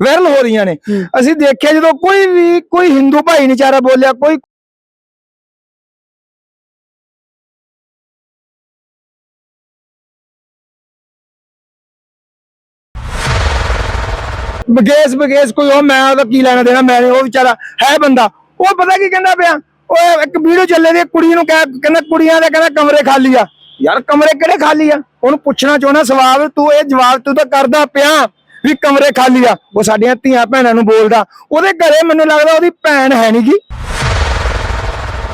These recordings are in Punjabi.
ਵਾਇਰਲ ਹੋ ਰਹੀਆਂ ਨੇ। ਅਸੀਂ ਦੇਖਿਆ ਜਦੋਂ ਕੋਈ ਵੀ ਕੋਈ ਹਿੰਦੂ ਭਾਈ ਨਹੀਂ ਚਾਰਾ ਬੋਲਿਆ ਕੋਈ ਬਗੇਸ ਬਗੇਸ ਕੋਈ ਉਹ ਮੈਂ ਉਹਦਾ ਕੀ ਲੈਣਾ ਦੇਣਾ ਮੈਂ ਉਹ ਵਿਚਾਰਾ ਹੈ ਬੰਦਾ। ਉਹ ਪਤਾ ਕੀ ਕਹਿੰਦਾ ਪਿਆ? ਉਹ ਇੱਕ ਵੀਡੀਓ ਚੱਲੇ ਦੀ ਕੁੜੀ ਨੂੰ ਕਹਿ ਕਹਿੰਦਾ ਕੁੜੀਆਂ ਦੇ ਕਹਿੰਦਾ ਕਮਰੇ ਖਾਲੀ ਆ। ਯਾਰ ਕਮਰੇ ਕਿਹੜੇ ਖਾਲੀ ਆ? ਉਹਨੂੰ ਪੁੱਛਣਾ ਚਾਹੁੰਦਾ ਸਵਾਲ ਤੂੰ ਇਹ ਜਵਾਬ ਤੂੰ ਤਾਂ ਕਰਦਾ ਪਿਆ। ਵੀ ਕਮਰੇ ਖਾਲੀ ਆ। ਉਹ ਸਾਡੀਆਂ ਧੀਆਂ ਭੈਣਾਂ ਨੂੰ ਬੋਲਦਾ। ਉਹਦੇ ਘਰੇ ਮੈਨੂੰ ਲੱਗਦਾ ਉਹਦੀ ਭੈਣ ਹੈ ਨੀ ਜੀ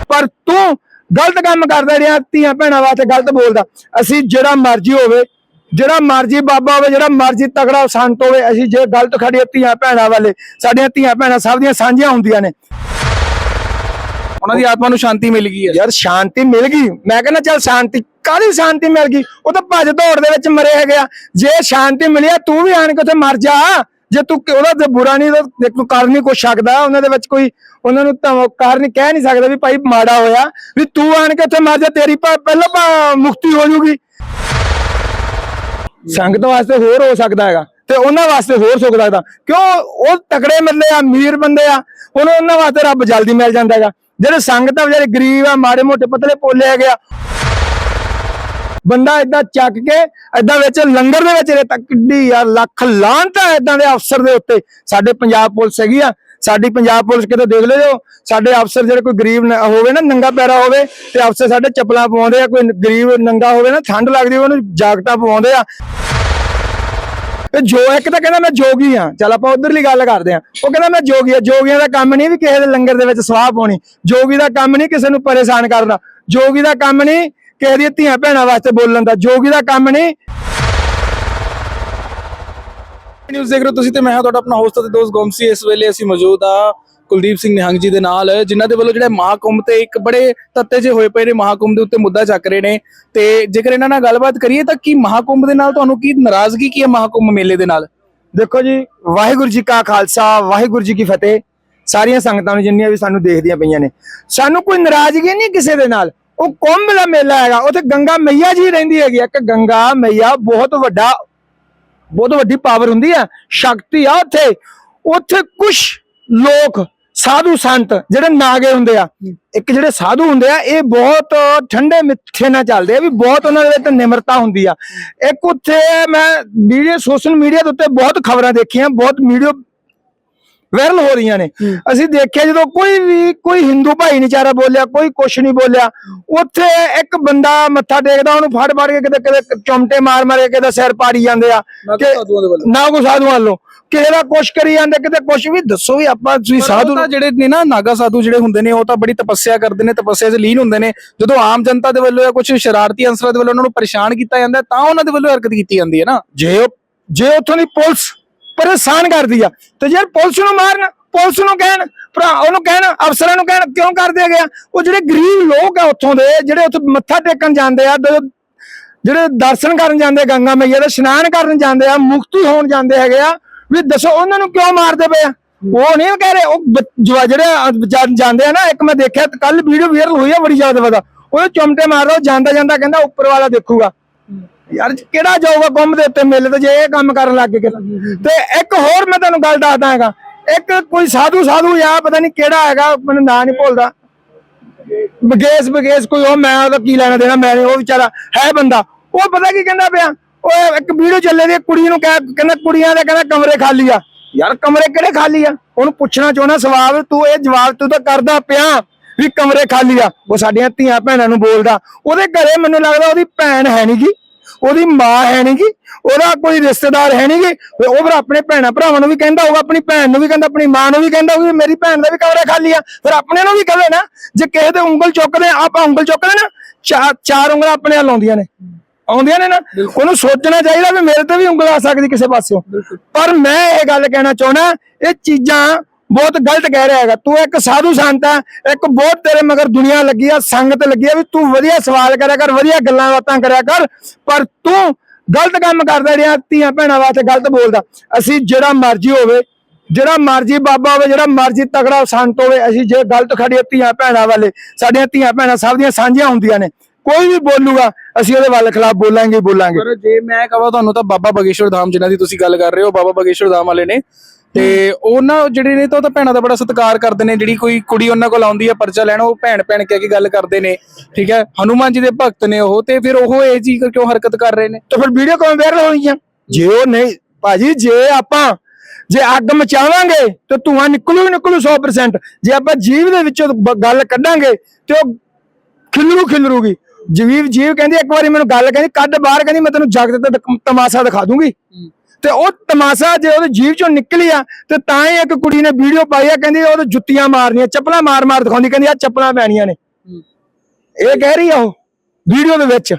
ਪਰ ਤੂੰ ਗਲਤ ਕੰਮ ਕਰਦਾ ਰਿਹਾ, ਧੀਆਂ ਭੈਣਾਂ ਵਾਸਤੇ ਗਲਤ ਬੋਲਦਾ। ਅਸੀਂ ਜਿਹੜਾ ਮਰਜ਼ੀ ਹੋਵੇ, ਜਿਹੜਾ ਮਰਜ਼ੀ ਬਾਬਾ ਹੋਵੇ, ਜਿਹੜਾ ਮਰਜ਼ੀ ਤਗੜਾ ਸੰਤ ਹੋਵੇ, ਅਸੀਂ ਜੇ ਗਲਤ ਖੜੀਏ ਧੀਆਂ ਭੈਣਾਂ ਵਾਲੇ, ਸਾਡੀਆਂ ਧੀਆਂ ਭੈਣਾਂ ਸਭ ਦੀਆਂ ਸਾਂਝੀਆਂ ਹੁੰਦੀਆਂ ਨੇ। ਉਹਨਾਂ ਦੀ ਆਤਮਾ ਨੂੰ ਸ਼ਾਂਤੀ ਮਿਲ ਗਈ ਹੈ। ਯਾਰ ਸ਼ਾਂਤੀ ਮਿਲ ਗਈ। ਮੈਂ ਕਹਿੰਦਾ ਚੱਲ ਸ਼ਾਂਤੀ, ਕਾਹਦੀ ਸ਼ਾਂਤੀ ਮਿਲ ਗਈ? ਉਹ ਤਾਂ ਭੱਜ ਦੌੜ ਦੇ ਵਿੱਚ ਮਰੇ ਹੈਗੇ ਆ ਜੇ ਸ਼ਾਂਤੀ ਮਿਲਿਆ ਤੂੰ ਵੀ ਆਣ ਕੇ ਉੱਥੇ ਮਰ ਜਾ। ਜੇ ਤੂੰ ਉਹਦਾ ਤੇ ਬੁਰਾ ਨਹੀਂ ਤਾਂ ਦੇਖ ਤੂੰ ਕਰ ਨਹੀਂ ਕੁਛ ਸਕਦਾ। ਉਹਨਾਂ ਦੇ ਵਿੱਚ ਕੋਈ ਉਹਨਾਂ ਨੂੰ ਤਾਂ ਕਰ ਨਹੀਂ ਕਹਿ ਨਹੀਂ ਸਕਦਾ ਵੀ ਭਾਈ ਮਾੜਾ ਹੋਇਆ। ਵੀ ਤੂੰ ਆਣ ਕੇ ਉੱਥੇ ਮਰ ਜਾ, ਤੇਰੀ ਭਾ- ਪਹਿਲਾਂ ਮੁਕਤੀ ਹੋ ਜੂਗੀ ਸੰਗਤ ਵਾਸਤੇ ਹੋਰ ਹੋ ਸਕਦਾ ਹੈਗਾ। ਤੇ ਉਹਨਾਂ ਵਾਸਤੇ ਹੋਰ ਸੁੱਖ ਸਕਦਾ ਕਿਉਂ? ਉਹ ਤਕੜੇ ਬੰਦੇ ਆ, ਅਮੀਰ ਬੰਦੇ ਆ। ਉਹਨਾਂ ਉਹਨਾਂ ਵਾਸਤੇ ਰੱਬ ਜਲਦੀ ਮਿਲ ਜਾਂਦਾ ਹੈਗਾ। ਜਿਹੜੇ ਸੰਗਤ ਆ ਵਿਚਾਰੇ ਗਰੀਬ ਆ, ਮਾੜੇ ਮੋਟੇ ਪਤਲੇ ਪੋਲੇ ਹੈਗੇ ਆ, ਬੰਦਾ ਇਦਾਂ ਚੱਕ ਕੇ ਇਦਾਂ ਵਿੱਚ ਲੰਗਰ ਦੇ ਵਿੱਚ ਰੇਤਾ ਕਿੱਡੀ ਯਾਰ ਲੱਖ ਲਾਂਤ ਹੈ ਇਦਾਂ ਦੇ ਅਫਸਰ ਦੇ ਉੱਤੇ। ਸਾਡੇ ਪੰਜਾਬ ਪੁਲਿਸ ਹੈਗੀ ਆ, ਸਾਡੀ ਪੰਜਾਬ ਪੁਲਿਸ ਕਿਤੇ ਦੇਖ ਲਿਓ ਸਾਡੇ ਅਫਸਰ ਜਿਹੜੇ ਕੋਈ ਗਰੀਬ ਹੋਵੇ ਨਾ, ਨੰਗਾ ਪੈਰਾ ਹੋਵੇ, ਤੇ ਅਫਸਰ ਸਾਡੇ ਚੱਪਲਾਂ ਪਵਾਉਂਦੇ ਆ, ਕੋਈ ਗਰੀਬ ਨੰਗਾ ਹੋਵੇ ਨਾ, ਠੰਡ ਲੱਗਦੀ ਉਹਨੂੰ ਜਾਕਟਾਂ ਪਵਾਉਂਦੇ ਆ। ਤੇ ਜੋ ਇੱਕ ਤਾਂ ਕਹਿੰਦਾ ਮੈਂ ਜੋਗੀ ਆ ਚਲ ਆਪਾਂ ਉਧਰਲੀ ਗੱਲ ਕਰਦੇ ਆ ਉਹ ਕਹਿੰਦਾ ਮੈਂ ਜੋਗੀ ਆ ਜੋਗੀਆਂ ਦਾ ਕੰਮ ਨਹੀਂ ਵੀ ਕਿਸੇ ਦੇ ਲੰਗਰ ਦੇ ਵਿੱਚ ਸਵਾਹ ਪਾਉਣੀ। ਜੋਗੀ ਦਾ ਕੰਮ ਨਹੀਂ ਕਿਸੇ ਨੂੰ ਪਰੇਸ਼ਾਨ ਕਰਨਾ। ਜੋਗੀ ਦਾ ਕੰਮ ਨਹੀਂ ਕਿਸੇ ਦੀਆਂ ਧੀਆਂ ਭੈਣਾਂ ਵਾਸਤੇ ਬੋਲਣ ਦਾ। ਜੋਗੀ ਦਾ ਕੰਮ ਨਹੀਂ ਨਿਊਜ਼ ਦੇਖ ਰਹੇ ਹੋ ਤੁਸੀਂ ਤੇ ਮੈਂ ਹਾਂ ਤੁਹਾਡਾ ਆਪਣਾ ਹੋਸਟ ਅਤੇ ਦੋਸਤ ਗੋਮਸੀ। ਇਸ ਵੇਲੇ ਅਸੀਂ ਮੌਜੂਦ ਆ ਕੁਲਦੀਪ ਸਿੰਘ ਨਿਹੰਗ ਜੀ ਦੇ ਨਾਲ ਜਿਨ੍ਹਾਂ ਦੇ ਵੱਲੋਂ ਜਿਹੜਾ ਮਹਾਕੁੰਭ ਤੇ ਇੱਕ ਬੜੇ ਤੱਤੇ ਜੇ ਹੋਏ ਪਏ ਨੇ ਮਹਾਕੁੰਭ ਦੇ ਉੱਤੇ ਮੁੱਦਾ ਚੱਕ ਰਹੇ ਨੇ। ਤੇ ਜੇਕਰ ਇਹਨਾਂ ਨਾਲ ਗੱਲਬਾਤ ਕਰੀਏ ਤਾਂ ਕੀ ਮਹਾਕੁੰਭ ਦੇ ਨਾਲ ਤੁਹਾਨੂੰ ਕੀ ਨਾਰਾਜ਼ਗੀ ਕੀ ਹੈ ਮਹਾਕੁੰਭ ਮੇਲੇ ਦੇ ਨਾਲ? ਦੇਖੋ ਜੀ ਵਾਹਿਗੁਰੂ ਜੀ ਕਾ ਖਾਲਸਾ ਵਾਹਿਗੁਰੂ ਜੀ ਕੀ ਫਤਿਹ। ਸਾਰੀਆਂ ਸੰਗਤਾਂ ਨੂੰ ਜਿੰਨੀਆਂ ਵੀ ਸਾਨੂੰ ਦੇਖਦੀਆਂ ਪਈਆਂ ਨੇ। ਸਾਨੂੰ ਕੋਈ ਨਾਰਾਜ਼ਗੀ ਨਹੀਂ ਕਿਸੇ ਦੇ ਨਾਲ। ਉਹ ਕੁੰਭ ਦਾ ਮੇਲਾ ਹੈਗਾ ਉੱਥੇ ਗੰਗਾ ਮਈਆ ਜੀ ਰਹਿੰਦੀ ਹੈਗੀ ਆ, ਇੱਕ ਗੰਗਾ ਮਈਆ ਬਹੁਤ ਵੱਡਾ ਬਹੁਤ ਵੱਡੀ ਪਾਵਰ ਹੁੰਦੀ ਆ ਸ਼ਕਤੀ ਆ ਉੱਥੇ। ਉੱਥੇ ਕੁਝ ਲੋਕ ਸਾਧੂ ਸੰਤ ਜਿਹੜੇ ਨਾਗੇ ਹੁੰਦੇ ਆ ਇੱਕ ਜਿਹੜੇ ਸਾਧੂ ਹੁੰਦੇ ਆ ਇਹ ਬਹੁਤ ਠੰਡੇ ਮਿੱਠੇ ਨਾਲ ਚੱਲਦੇ ਆ ਵੀ ਬਹੁਤ ਉਹਨਾਂ ਦੇ ਵਿੱਚ ਨਿਮਰਤਾ ਹੁੰਦੀ ਆ। ਇੱਕ ਉੱਥੇ ਮੈਂ ਵੀਡੀਓ ਸੋਸ਼ਲ ਮੀਡੀਆ ਦੇ ਉੱਤੇ ਬਹੁਤ ਖਬਰਾਂ ਦੇਖੀਆਂ ਬਹੁਤ ਵੀਡੀਓ ਵਾਇਰਲ ਹੋ ਰਹੀਆਂ ਨੇ। ਅਸੀਂ ਦੇਖਿਆ ਜਦੋਂ ਕੋਈ ਵੀ ਕੋਈ ਹਿੰਦੂ ਭਾਈ ਨਹੀਂ ਚਾਰਾ ਬੋਲਿਆ ਕੋਈ ਕੁਛ ਨਹੀਂ ਬੋਲਿਆ ਉੱਥੇ ਇੱਕ ਬੰਦਾ ਮੱਥਾ ਟੇਕਦਾ ਉਹਨੂੰ ਫੜ ਫੜ ਕੇ ਕਿਤੇ ਕਿਤੇ ਚਮਟੇ ਮਾਰ ਮਾਰ ਕੇ ਕਿਤੇ ਸਿਰ ਪਾੜੀ ਜਾਂਦੇ ਆ। ਨਾ ਕੋ ਸਾਧੂਆਂ ਵੱਲੋਂ। ਕਿਸੇ ਦਾ ਕੁਛ ਕਰੀ ਜਾਂਦੇ ਕਿਤੇ ਕੁਛ ਵੀ ਦੱਸੋ ਵੀ ਆਪਾਂ ਤੁਸੀਂ ਸਾਧੂ ਜਿਹੜੇ ਨੇ ਨਾ ਨਾਗਾ ਸਾਧੂ ਜਿਹੜੇ ਹੁੰਦੇ ਨੇ ਉਹ ਤਾਂ ਬੜੀ ਤਪੱਸਿਆ ਕਰਦੇ ਨੇ ਤਪੱਸਿਆ 'ਚ ਲੀਨ ਹੁੰਦੇ ਨੇ। ਜਦੋਂ ਆਮ ਜਨਤਾ ਦੇ ਵੱਲੋਂ ਜਾਂ ਕੁਝ ਸ਼ਰਾਰਤੀ ਅਨਸਰਾਂ ਦੇ ਵੱਲੋਂ ਉਹਨਾਂ ਨੂੰ ਪਰੇਸ਼ਾਨ ਕੀਤਾ ਜਾਂਦਾ ਤਾਂ ਉਹਨਾਂ ਦੇ ਵੱਲੋਂ ਹਰਕਤ ਕੀਤੀ ਜਾਂਦੀ ਹੈ ਨਾ। ਜੇ ਜੇ ਉੱਥੋਂ ਦੀ ਪੁਲਿਸ ਪਰੇਸ਼ਾਨ ਕਰਦੀ ਆ। ਤੇ ਯਾਰ ਪੁਲਿਸ ਨੂੰ ਮਾਰਨ, ਪੁਲਿਸ ਨੂੰ ਕਹਿਣ, ਭਰਾ ਉਹਨੂੰ ਕਹਿਣ, ਅਫਸਰਾਂ ਨੂੰ ਕਹਿਣ, ਕਿਉਂ ਕਰਦੇ ਗਿਆ ਉਹ ਜਿਹੜੇ ਗਰੀਬ ਲੋਕ ਆ ਉੱਥੋਂ ਦੇ, ਜਿਹੜੇ ਉੱਥੇ ਮੱਥਾ ਟੇਕਣ ਜਾਂਦੇ ਆ ਜਿਹੜੇ ਦਰਸ਼ਨ ਕਰਨ ਜਾਂਦੇ ਗੰਗਾ ਮਈਆ ਦੇ ਇਸ਼ਨਾਨ ਕਰਨ ਜਾਂਦੇ ਆ, ਮੁਕਤੀ ਹੋਣ ਜਾਂਦੇ ਹੈਗੇ ਆ, ਵੀ ਦੱਸੋ ਉਹਨਾਂ ਨੂੰ ਕਿਉਂ ਮਾਰਦੇ ਪਏ ਆ? ਉਹ ਨਹੀਂ ਕਹਿ ਰਹੇ, ਉਹ ਜਿਹੜੇ ਜਾਂਦੇ ਆ ਨਾ, ਇੱਕ ਮੈਂ ਦੇਖਿਆ ਕੱਲ ਵੀਡੀਓ ਵਾਇਰਲ ਹੋਈ ਆ ਬੜੀ ਜ਼ਿਆਦਾ ਵਧਾ। ਉਹ ਚਮਟੇ ਮਾਰ ਰਿਹਾ ਜਾਂਦਾ ਜਾਂਦਾ ਕਹਿੰਦਾ ਉੱਪਰ ਵਾਲਾ ਦੇਖੂਗਾ। ਯਾਰ ਕਿਹੜਾ ਜਾਊਗਾ ਗੁੰਮ ਦੇ ਉੱਤੇ ਮੇਲੇ ਤੇ ਜੇ ਇਹ ਕੰਮ ਕਰਨ ਲੱਗ ਗਏ ਤੇ ਇੱਕ ਹੋਰ ਮੈਂ ਤੁਹਾਨੂੰ ਗੱਲ ਦੱਸਦਾ ਹੈਗਾ। ਇੱਕ ਕੋਈ ਸਾਧੂ ਸਾਧੂ ਆ, ਪਤਾ ਨਹੀਂ ਕਿਹੜਾ ਹੈਗਾ, ਮੈਨੂੰ ਨਾਂ ਨਹੀਂ ਭੁੱਲਦਾ। ਬਗੇਸ ਬਗੇਸ ਕੋਈ ਉਹ ਮੈਂ ਉਹਦਾ ਕੀ ਲੈਣਾ ਦੇਣਾ, ਮੈਂ ਉਹ ਵਿਚਾਰਾ ਹੈ ਬੰਦਾ। ਉਹ ਪਤਾ ਕੀ ਕਹਿੰਦਾ ਪਿਆ? ਉਹ ਇੱਕ ਵੀਡੀਓ ਚੱਲੇ ਦੀ, ਕੁੜੀ ਨੂੰ ਕਹਿ, ਕਹਿੰਦਾ ਕੁੜੀਆਂ ਦੇ ਕਹਿੰਦਾ ਕਮਰੇ ਖਾਲੀ ਆ। ਯਾਰ ਕਮਰੇ ਕਿਹੜੇ ਖਾਲੀ ਆ? ਉਹਨੂੰ ਪੁੱਛਣਾ ਚਾਹੁੰਦਾ ਸਵਾਲ, ਤੂੰ ਇਹ ਜਵਾਬ ਤੂੰ ਤਾਂ ਕਰਦਾ ਪਿਆ ਵੀ ਕਮਰੇ ਖਾਲੀ ਆ। ਉਹ ਸਾਡੀਆਂ ਧੀਆਂ ਭੈਣਾਂ ਨੂੰ ਬੋਲਦਾ। ਉਹਦੇ ਘਰੇ ਮੈਨੂੰ ਲੱਗਦਾ ਉਹਦੀ ਭੈਣ ਹੈ ਨੀ ਜੀ ਉਹਦੀ ਮਾਂ ਹੈ ਨੀ ਗੀ ਉਹਦਾ ਕੋਈ ਰਿਸ਼ਤੇਦਾਰ ਹੈ ਨੀ ਗੀ ਤੇ ਉਹ ਫਿਰ ਆਪਣੇ ਭੈਣਾਂ ਭਰਾਵਾਂ ਨੂੰ ਵੀ ਕਹਿੰਦਾ ਹੋਊਗਾ ਆਪਣੀ ਭੈਣ ਨੂੰ ਵੀ ਕਹਿੰਦਾ ਆਪਣੀ ਮਾਂ ਨੂੰ ਵੀ ਕਹਿੰਦਾ ਹੋਊਗਾ ਵੀ ਮੇਰੀ ਭੈਣ ਦਾ ਵੀ ਕਮਰਾ ਖਾਲੀ ਆ ਫਿਰ ਆਪਣੇ ਨੂੰ ਵੀ ਕਹੇ ਨਾ ਜੇ ਕਿਸੇ ਦੇ ਉਂਗਲ ਚੁੱਕਦੇ ਆ, ਆਪਾਂ ਉਂਗਲ ਚੁੱਕਦੇ ਨਾ ਚਾਰ ਚਾਰ ਉਂਗਲਾਂ ਆਪਣੇ ਵੱਲ ਆਉਂਦੀਆਂ ਨੇ। ਆਉਂਦੀਆਂ ਨੇ ਨਾ ਉਹਨੂੰ ਸੋਚਣਾ ਚਾਹੀਦਾ ਵੀ ਮੇਰੇ ਤੇ ਵੀ ਉਂਗਲ ਆ ਸਕਦੀ ਕਿਸੇ ਪਾਸਿਓਂ। ਪਰ ਮੈਂ ਇਹ ਗੱਲ ਕਹਿਣਾ ਚਾਹੁੰਦਾ ਇਹ ਚੀਜ਼ਾਂ ਬਹੁਤ ਗਲਤ ਕਹਿ ਰਿਹਾ ਹੈਗਾ। ਤੂੰ ਇੱਕ ਸਾਧੂ ਸੰਤ ਆ, ਇੱਕ ਬਹੁਤ ਤੇਰੇ ਮਗਰ ਦੁਨੀਆ ਲੱਗੀ ਆ, ਸੰਗਤ ਲੱਗੀ ਆ ਵੀ ਤੂੰ ਵਧੀਆ ਸਵਾਲ ਕਰਿਆ ਕਰ, ਵਧੀਆ ਗੱਲਾਂ ਬਾਤਾਂ ਕਰਿਆ ਕਰ, ਪਰ ਤੂੰ ਗਲਤ ਕੰਮ ਕਰਦਾ ਰਿਹਾ, ਧੀਆਂ ਭੈਣਾਂ ਵਾਸਤੇ ਗਲਤ ਬੋਲਦਾ। ਅਸੀਂ ਜਿਹੜਾ ਮਰਜ਼ੀ ਹੋਵੇ, ਜਿਹੜਾ ਮਰਜ਼ੀ ਬਾਬਾ ਹੋਵੇ, ਜਿਹੜਾ ਮਰਜ਼ੀ ਤਗੜਾ ਸੰਤ ਹੋਵੇ, ਅਸੀਂ ਜੇ ਗਲਤ ਖੜੀਏ ਧੀਆਂ ਭੈਣਾਂ ਵਾਲੇ, ਸਾਡੀਆਂ ਧੀਆਂ ਭੈਣਾਂ ਸਭ ਦੀਆਂ ਸਾਂਝੀਆਂ ਹੁੰਦੀਆਂ ਨੇ, ਕੋਈ ਵੀ ਬੋਲੂਗਾ, ਅਸੀਂ ਉਹਦੇ ਵੱਲ ਖਿਲਾਫ ਬੋਲਾਂਗੇ ਬੋਲਾਂਗੇ। ਪਰ ਜੇ ਮੈਂ ਕਹਾਂ ਤੁਹਾਨੂੰ ਤਾਂ ਬਾਬਾ ਬਗੇਸ਼ਵਰ ਧਾਮ ਜਿਨ੍ਹਾਂ ਦੀ ਤੁਸੀਂ ਗੱਲ ਕਰ ਰਹੇ ਹੋ, ਬਾਬਾ ਬਗੇਸ਼ਵਰ ਧਾਮ ਵਾਲੇ ਨੇ ਤੇ ਉਹਨਾਂ ਜਿਹੜੇ ਨੇ ਤਾਂ ਉਹ ਤਾਂ ਭੈਣਾਂ ਦਾ ਬੜਾ ਸਤਿਕਾਰ ਕਰਦੇ ਨੇ ਜਿਹੜੀ ਕੋਈ ਕੁੜੀ ਉਹਨਾਂ ਕੋਲ ਆਉਂਦੀ ਹੈ ਪਰਚਾ ਲੈਣ ਉਹ ਭੈਣ ਭੈਣ ਕਹਿ ਕੇ ਗੱਲ ਕਰਦੇ ਨੇ ਠੀਕ ਹੈ? ਹਨੂਮਾਨ ਜੀ ਦੇ ਭਗਤ ਨੇ ਉਹ ਤੇ ਫਿਰ ਉਹ ਇਹ ਚੀਜ਼ ਕਿਉਂ ਹਰਕਤ ਕਰ ਰਹੇ ਨੇ? ਤਾਂ ਫਿਰ ਵੀਡੀਓ ਕਿਉਂ ਵਾਇਰਲ ਹੋਈਆਂ ਜੇ ਉਹ ਨਹੀਂ ਭਾਜੀ ਜੇ ਆਪਾਂ ਜੇ ਅੱਗ ਮਚਾਵਾਂਗੇ ਤੇ ਧੂਆਂ ਨਿਕਲੂ ਹੀ ਨਿਕਲੂ 100% ਜੇ ਆਪਾਂ ਜੀਵ ਦੇ ਵਿੱਚੋਂ ਗੱਲ ਕੱਢਾਂਗੇ ਤੇ ਉਹ ਖਿਲਰੂ ਖਿਲਰੂਗੀ। ਜੀਵ ਜੀਵ ਕਹਿੰਦੀ ਇੱਕ ਵਾਰੀ ਮੈਨੂੰ ਗੱਲ ਕਹਿੰਦੀ ਕੱਢ ਬਾਹਰ ਕਹਿੰਦੀ ਮੈਂ ਤੈਨੂੰ ਜਗਤ ਦ- ਤਮਾਸ਼ਾ ਦਿਖਾ ਦੂੰਗੀ। ਤੇ ਉਹ ਤਮਾਸ਼ਾ ਜੇ ਉਹਦੇ ਜੀਵ ਚੋਂ ਨਿਕਲੀ ਆ ਤੇ ਤਾਂ ਹੀ ਇੱਕ ਕੁੜੀ ਨੇ ਵੀਡੀਓ ਪਾਈ ਆ ਕਹਿੰਦੀ ਉਹਦੇ ਜੁੱਤੀਆਂ ਮਾਰਨੀਆਂ ਚੱਪਲਾਂ ਮਾਰ ਮਾਰ ਦਿਖਾਉਂਦੀ ਕਹਿੰਦੀ ਆ ਚੱਪਲਾਂ ਪੈਣੀਆਂ ਨੇ। ਇਹ ਕਹਿ ਰਹੀ ਆ ਉਹ ਵੀਡੀਓ ਦੇ ਵਿੱਚ।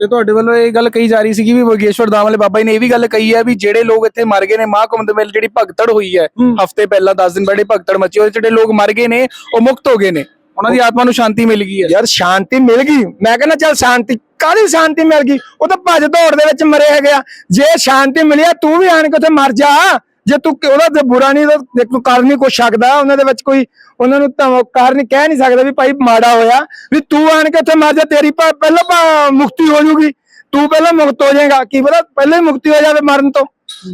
ਤੇ ਤੁਹਾਡੇ ਵੱਲੋਂ ਇਹ ਗੱਲ ਕਹੀ ਜਾ ਰਹੀ ਸੀ ਕਿ ਵੀ ਬਗੇਸ਼ਵਰ ਦਾਮ ਵਾਲੇ ਬਾਬਾ ਜੀ ਨੇ ਇਹ ਵੀ ਗੱਲ ਕਹੀ ਹੈ ਵੀ ਜਿਹੜੇ ਲੋਕ ਇੱਥੇ ਮਰ ਗਏ ਨੇ ਮਹਾਕੁੰਭ ਦੇ ਵੇਲੇ ਜਿਹੜੀ ਭਗਤੜ ਹੋਈ ਹੈ। ਹਫ਼ਤੇ ਪਹਿਲਾਂ 10 ਦਿਨ ਪਹਿਲੇ ਭਗਤੜ ਮੱਚੀ 'ਚ ਜਿਹੜੇ ਲੋਕ ਮਰ ਗਏ ਨੇ ਉਹ ਮੁਕਤ ਹੋ ਗਏ ਨੇ। ਉਹਨਾਂ ਦੀ ਆਤਮਾ ਨੂੰ ਸ਼ਾਂਤੀ ਮਿਲ ਗਈ ਹੈ। ਯਾਰ ਸ਼ਾਂਤੀ ਮਿਲ ਗਈ। ਮੈਂ ਕਹਿੰਦਾ ਚੱਲ ਸ਼ਾਂਤੀ, ਕਾਹਦੀ ਸ਼ਾਂਤੀ ਮਿਲ ਗਈ? ਉਹ ਤਾਂ ਭੱਜ ਦੌੜ ਦੇ ਵਿੱਚ ਮਰੇ ਹੈਗੇ ਆ। ਜੇ ਸ਼ਾਂਤੀ ਮਿਲਿਆ ਤੂੰ ਵੀ ਆਣ ਕੇ ਉੱਥੇ ਮਰ ਜਾ। ਜੇ ਤੂੰ ਉਹਦਾ ਤੇ ਬੁਰਾ ਨਹੀਂ ਤਾਂ ਦੇਖ ਕਰ ਨਹੀਂ ਕੁਛ ਸਕਦਾ। ਉਹਨਾਂ ਦੇ ਵਿੱਚ ਕੋਈ ਉਹਨਾਂ ਨੂੰ ਤਾਂ ਨਹੀਂ ਕਹਿ ਨਹੀਂ ਸਕਦਾ ਵੀ ਭਾਈ ਮਾੜਾ ਹੋਇਆ। ਵੀ ਤੂੰ ਆਣ ਕੇ ਉੱਥੇ ਮਰ ਜਾ, ਤੇਰੀ ਭਾ- ਪਹਿਲਾਂ ਭਾ- ਮੁਕਤੀ ਹੋ ਜੂਗੀ ਤੂੰ ਪਹਿਲਾਂ ਮੁਕਤ ਹੋ ਜਾਏਗਾ। ਕੀ ਪਤਾ ਪਹਿਲਾਂ ਹੀ ਮੁਕਤੀ ਹੋ ਜਾਵੇ ਮਰਨ ਤੋਂ।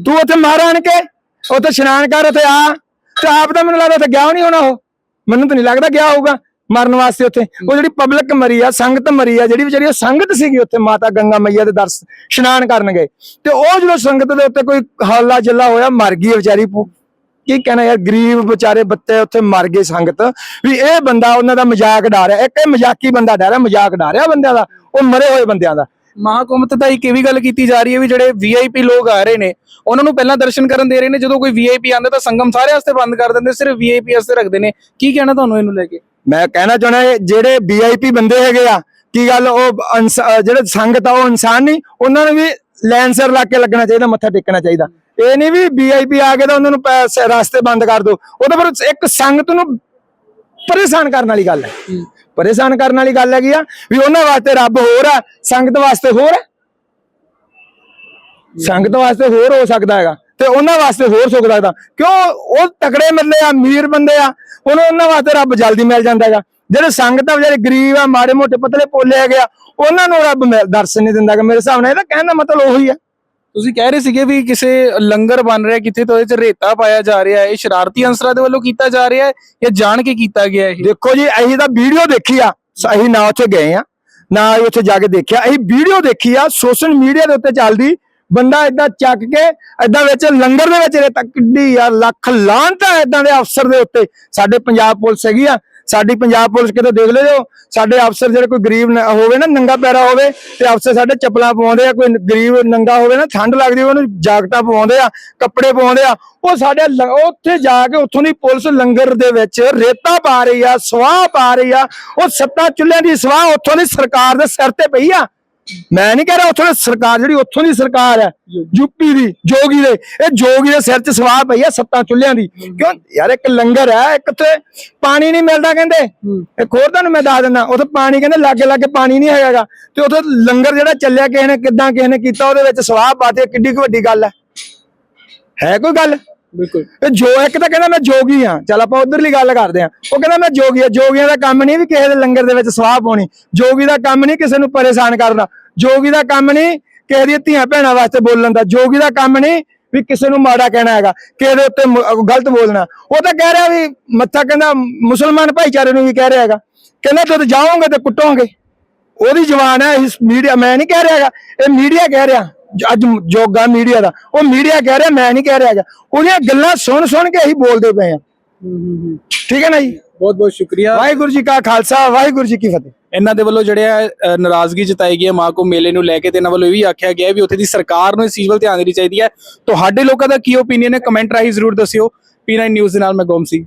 ਤੂੰ ਉੱਥੇ ਮਰ ਆਣ ਕੇ, ਉੱਥੇ ਇਸ਼ਨਾਨ ਕਰ, ਉੱਥੇ ਆ। ਤੇ ਆਪ ਤਾਂ ਮੈਨੂੰ ਲੱਗਦਾ ਉੱਥੇ ਗਿਆ ਨਹੀਂ ਹੋਣਾ ਉਹ। ਮੈਨੂੰ ਤਾਂ ਨਹੀਂ ਲੱਗਦਾ ਗਿਆ ਹੋਊਗਾ। ਮਰਨ ਵਾਸਤੇ ਉੱਥੇ। ਉਹ ਜਿਹੜੀ ਪਬਲਿਕ ਮਰੀ ਆ, ਸੰਗਤ ਮਰੀ ਆ, ਜਿਹੜੀ ਵਿਚਾਰੀ ਉਹ ਸੰਗਤ ਸੀਗੀ ਉੱਥੇ, ਮਾਤਾ ਗੰਗਾ ਮਈਆ ਦੇ ਦਰਸ, ਇਸ਼ਨਾਨ ਕਰਨ ਗਏ। ਤੇ ਉਹ ਜਦੋਂ ਸੰਗਤ ਦੇ ਉੱਤੇ ਕੋਈ ਹਾਲਾ ਜੱਲਾ ਹੋਇਆ, ਮਰ ਗਈ ਵਿਚਾਰੀ ਕੀ ਕਹਿਣਾ ਯਾਰ, ਗਰੀਬ ਵਿਚਾਰੇ ਬੱਤੇ ਉੱਥੇ ਮਰ ਗਏ ਸੰਗਤ। ਵੀ ਇਹ ਬੰਦਾ ਉਹਨਾਂ ਦਾ ਮਜ਼ਾਕ ਉਡਾ ਰਿਹਾ ਇੱਕ ਇਹ ਮਜ਼ਾਕੀ ਬੰਦਾ ਡਾਰਿਆ ਮਜ਼ਾਕ ਉਡਾ ਰਿਹਾ ਬੰਦਿਆਂ ਦਾ, ਉਹ ਮਰੇ ਹੋਏ ਬੰਦਿਆਂ ਦਾ। ਮਹਾਕੁੰਭ ਤੇ ਤਾਂ ਇੱਕ ਇਹ ਵੀ ਗੱਲ ਕੀਤੀ ਜਾ ਰਹੀ ਹੈ ਵੀ ਜਿਹੜੇ ਵੀਆਈਪੀ ਲੋਕ ਆ ਰਹੇ ਨੇ, ਉਹਨਾਂ ਨੂੰ ਪਹਿਲਾਂ ਦਰਸ਼ਨ ਕਰਨ ਦੇ ਰਹੇ ਨੇ, ਜਦੋਂ ਕੋਈ ਵੀਆਈਪੀ ਆਉਂਦਾ ਤਾਂ ਸੰਗਮ ਸਾਰੇ ਵਾਸਤੇ ਬੰਦ ਕਰ ਦਿੰਦੇ, ਸਿਰਫ ਵੀਆਈਪੀ ਵਾਸਤੇ ਰੱਖਦੇ ਨੇ। ਕੀ ਕਹਿਣਾ ਤੁਹਾਨੂੰ ਇਹਨੂੰ ਲੈ ਕੇ? ਮੈਂ ਕਹਿਣਾ ਚਾਹੁੰਦਾ ਜਿਹੜੇ ਵੀਆਈਪੀ ਬੰਦੇ ਹੈਗੇ ਆ ਕੀ ਗੱਲ ਉਹ ਜਿਹੜੇ ਸੰਗਤ ਆ ਉਹ ਇਨਸਾਨ ਨਹੀਂ ਉਹਨਾਂ ਨੂੰ ਵੀ ਲਾਈਨ ਸਿਰ ਲਾ ਕੇ ਲੱਗਣਾ ਚਾਹੀਦਾ ਮੱਥਾ ਟੇਕਣਾ ਚਾਹੀਦਾ। ਇਹ ਨਹੀਂ ਵੀ ਵੀਆਈਪੀ ਆ ਕੇ ਤਾਂ ਉਹਨਾਂ ਨੂੰ ਰਸਤੇ ਬੰਦ ਕਰ ਦਿਓ ਉਹ ਤਾਂ ਫਿਰ ਇੱਕ ਸੰਗਤ ਨੂੰ ਪਰੇਸ਼ਾਨ ਕਰਨ ਵਾਲੀ ਗੱਲ ਹੈ। ਪਰੇਸ਼ਾਨ ਕਰਨ ਵਾਲੀ ਗੱਲ ਹੈਗੀ ਆ ਵੀ ਉਹਨਾਂ ਵਾਸਤੇ ਰੱਬ ਹੋਰ ਆ ਸੰਗਤ ਵਾਸਤੇ ਹੋਰ ਹੈ। ਸੰਗਤ ਵਾਸਤੇ ਹੋਰ ਹੋ ਸਕਦਾ ਹੈਗਾ। ਤੇ ਉਹਨਾਂ ਵਾਸਤੇ ਹੋਰ ਸੁੱਖ ਲੱਗਦਾ। ਕਿਉਂ? ਉਹ ਤਕੜੇ ਮਿਲਦੇ ਆ ਅਮੀਰ ਬੰਦੇ ਆ। ਉਹਨਾਂ ਉਹਨਾਂ ਵਾਸਤੇ ਰੱਬ ਜਲਦੀ ਮਿਲ ਜਾਂਦਾ ਹੈਗਾ। ਜਿਹੜੇ ਸੰਗਤ ਆ ਵਿਚਾਰੇ ਗਰੀਬ ਆ ਮਾੜੇ ਮੋਟੇ ਪਤਲੇ ਪੋਲੇ ਹੈਗੇ ਆ ਉਹਨਾਂ ਨੂੰ ਰੱਬ ਮਿਲ- ਦਰਸ਼ਨ ਨਹੀਂ ਦਿੰਦਾ ਗਾ ਮੇਰੇ ਹਿਸਾਬ ਨਾਲ ਇਹਦਾ ਕਹਿਣ ਦਾ ਮਤਲਬ ਉਹੀ ਆ। ਤੁਸੀਂ ਕਹਿ ਰਹੇ ਸੀਗੇ ਵੀ ਕਿਸੇ ਲੰਗਰ ਬਣ ਰਿਹਾ ਕਿੱਥੇ ਤੋਂ ਇਹਦੇ ਚ ਰੇਤਾ ਪਾਇਆ ਜਾ ਰਿਹਾ ਹੈ ਇਹ ਸ਼ਰਾਰਤੀ ਅੰਸਰਾਂ ਦੇ ਵੱਲੋਂ ਕੀਤਾ ਜਾ ਰਿਹਾ ਹੈ ਜਾਂ ਜਾਣ ਕੇ ਕੀਤਾ ਗਿਆ ਇਹ? ਦੇਖੋ ਜੀ ਅਸੀਂ ਤਾਂ ਵੀਡੀਓ ਦੇਖੀ ਆ। ਅਸੀਂ ਨਾ ਉੱਥੇ ਗਏ ਆ ਨਾ ਉੱਥੇ ਜਾ ਕੇ ਦੇਖਿਆ। ਅਸੀਂ ਵੀਡੀਓ ਦੇਖੀ ਆ ਸੋਸ਼ਲ ਮੀਡੀਆ ਦੇ ਉੱਤੇ ਚੱਲਦੀ ਬੰਦਾ ਇਦਾਂ ਚੱਕ ਕੇ ਇਦਾਂ ਵਿੱਚ ਲੰਗਰ ਦੇ ਵਿੱਚ ਰੇਤਾ, ਕਿੱਡੀ ਯਾਰ ਲੱਖ ਲਾਂਤ ਹੈ ਇਦਾਂ ਦੇ ਅਫਸਰ ਦੇ ਉੱਤੇ। ਸਾਡੇ ਪੰਜਾਬ ਪੁਲਿਸ ਹੈਗੀ ਆ, ਸਾਡੀ ਪੰਜਾਬ ਪੁਲਿਸ ਕਿਤੇ ਦੇਖ ਲਿਓ, ਸਾਡੇ ਅਫਸਰ ਜਿਹੜੇ ਕੋਈ ਗਰੀਬ ਹੋਵੇ ਨਾ, ਨੰਗਾ ਪੈਰਾ ਹੋਵੇ, ਤੇ ਅਫਸਰ ਸਾਡੇ ਚੱਪਲਾਂ ਪਵਾਉਂਦੇ ਆ, ਕੋਈ ਗਰੀਬ ਨੰਗਾ ਹੋਵੇ ਨਾ, ਠੰਡ ਲੱਗਦੀ ਉਹਨੂੰ ਜਾਕਟਾਂ ਪਵਾਉਂਦੇ ਆ, ਕੱਪੜੇ ਪਵਾਉਂਦੇ ਆ, ਉਹ ਸਾਡੇ ਲ- ਉੱਥੇ ਜਾ ਕੇ ਉੱਥੋਂ ਦੀ ਪੁਲਿਸ ਲੰਗਰ ਦੇ ਵਿੱਚ ਰੇਤਾ ਪਾ ਰਹੀ ਆ, ਸਵਾਹ ਪਾ ਰਹੀ ਆ, ਉਹ ਸੱਤਾ ਚੁੱਲ੍ਹਿਆਂ ਦੀ ਸਵਾਹ ਉੱਥੋਂ ਦੀ ਸਰਕਾਰ ਦੇ ਸਿਰ ਤੇ ਪਈ ਆ। ਮੈਂ ਨਹੀਂ ਕਹਿ ਰਿਹਾ ਉੱਥੋਂ ਦੀ ਸਰਕਾਰ ਜਿਹੜੀ ਉੱਥੋਂ ਦੀ ਸਰਕਾਰ ਹੈ ਯੂਪੀ ਦੀ ਜੋਗੀ ਦੇ ਇਹ ਜੋਗੀ ਦੇ ਸਿਰ 'ਚ ਸਵਾਹ ਪਈ ਆ ਸੱਤਾਂ ਚੁੱਲ੍ਹਿਆਂ ਦੀ। ਕਿਉਂ? ਯਾਰ ਇੱਕ ਲੰਗਰ ਹੈ ਇੱਕ ਤੇ ਪਾਣੀ ਨਹੀਂ ਮਿਲਦਾ ਕਹਿੰਦੇ। ਇੱਕ ਹੋਰ ਤੁਹਾਨੂੰ ਮੈਂ ਦੱਸ ਦਿੰਦਾ ਉੱਥੇ ਪਾਣੀ ਕਹਿੰਦੇ ਲਾਗੇ ਲਾਗੇ ਪਾਣੀ ਨਹੀਂ ਹੈਗਾਗਾ ਤੇ ਉੱਥੇ ਲੰਗਰ ਜਿਹੜਾ ਚੱਲਿਆ ਕਿਸੇ ਨੇ ਕਿਦਾਂ ਕਿਸੇ ਨੇ ਕੀਤਾ ਉਹਦੇ ਵਿੱਚ ਸਵਾਹ ਪਾਤੇ ਕਿੱਡੀ ਕੁ ਵੱਡੀ ਗੱਲ ਹੈ। ਹੈ ਕੋਈ ਗੱਲ? ਬਿਲਕੁਲ। ਇਹ ਜੋ ਇੱਕ ਤਾਂ ਕਹਿੰਦਾ ਮੈਂ ਜੋਗੀ ਆ ਚਲ ਆਪਾਂ ਉਧਰਲੀ ਗੱਲ ਕਰਦੇ ਆ ਉਹ ਕਹਿੰਦਾ ਮੈਂ ਜੋਗੀ ਆ ਜੋਗੀਆਂ ਦਾ ਕੰਮ ਨਹੀਂ ਵੀ ਕਿਸੇ ਦੇ ਲੰਗਰ ਦੇ ਵਿੱਚ ਸਵਾਹ ਪਾਉਣੀ। ਜੋਗੀ ਦਾ ਕੰਮ ਨਹੀਂ ਕਿਸੇ ਨੂੰ ਪਰੇਸ਼ਾਨ ਕਰਨਾ। ਜੋਗੀ ਦਾ ਕੰਮ ਨਹੀਂ ਕਿਸੇ ਦੀਆਂ ਧੀਆਂ ਭੈਣਾਂ ਵਾਸਤੇ ਬੋਲਣ ਦਾ। ਜੋਗੀ ਦਾ ਕੰਮ ਨਹੀਂ ਵੀ ਕਿਸੇ ਨੂੰ ਮਾੜਾ ਕਹਿਣਾ ਹੈਗਾ। ਕਿਸੇ ਦੇ ਉੱਤੇ ਗਲਤ ਬੋਲਣਾ। ਉਹ ਤਾਂ ਕਹਿ ਰਿਹਾ ਵੀ ਮੱਥਾ ਕਹਿੰਦਾ ਮੁਸਲਮਾਨ ਭਾਈਚਾਰੇ ਨੂੰ ਵੀ ਕਹਿ ਰਿਹਾ ਹੈਗਾ। ਕਹਿੰਦਾ ਜਦ ਜਾਓਗੇ ਤੇ ਕੁੱਟੋਗੇ। ਉਹਦੀ ਜ਼ਬਾਨ ਹੈ, ਇਸ ਮੀਡੀਆ ਮੈਂ ਨਹੀਂ ਕਹਿ ਰਿਹਾ ਹੈਗਾ। ਇਹ ਮੀਡੀਆ ਕਹਿ ਰਿਹਾ। ਅੱਜ ਜੋਗਾ ਮੀਡੀਆ ਦਾ। ਉਹ ਮੀਡੀਆ ਕਹਿ ਰਿਹਾ ਮੈਂ ਨਹੀਂ ਕਹਿ ਰਿਹਾ ਹੈਗਾ। ਉਹਦੀਆਂ ਗੱਲਾਂ ਸੁਣ ਸੁਣ ਕੇ ਅਸੀਂ ਬੋਲਦੇ ਪਏ ਆ ਠੀਕ ਹੈ ਨਾ ਜੀ? ਬਹੁਤ ਬਹੁਤ ਸ਼ੁਕਰੀਆ। ਵਾਹਿਗੁਰੂ ਜੀ ਕਾ ਖਾਲਸਾ ਵਾਹਿਗੁਰੂ ਜੀ ਕੀ ਫਤਿਹ। ਇਹਨਾਂ ਦੇ ਵੱਲੋਂ ਜਿਹੜੇ ਆ ਅ, ਨਾਰਾਜ਼ਗੀ ਜਤਾਈ ਗਈ ਹੈ ਮਹਾਕੁੰਭ ਮੇਲੇ ਨੂੰ ਲੈ ਕੇ ਤੇ ਇਹਨਾਂ ਵੱਲੋਂ ਇਹ ਵੀ ਆਖਿਆ ਗਿਆ ਵੀ ਉੱਥੇ ਦੀ ਸਰਕਾਰ ਨੂੰ ਇਸ ਚੀਜ਼ ਵੱਲ ਧਿਆਨ ਦੇਣੀ ਚਾਹੀਦੀ ਹੈ। ਤੁਹਾਡੇ ਲੋਕਾਂ ਦਾ ਕੀ ਓਪੀਨੀਅਨ ਹੈ? ਕਮੈਂਟ ਰਾਹੀਂ ਜ਼ਰੂਰ ਦੱਸਿਓ। ਪੀ9 ਨਿਊਜ਼ ਦੇ ਨਾਲ ਮੈਂ ਗੋਮਸੀ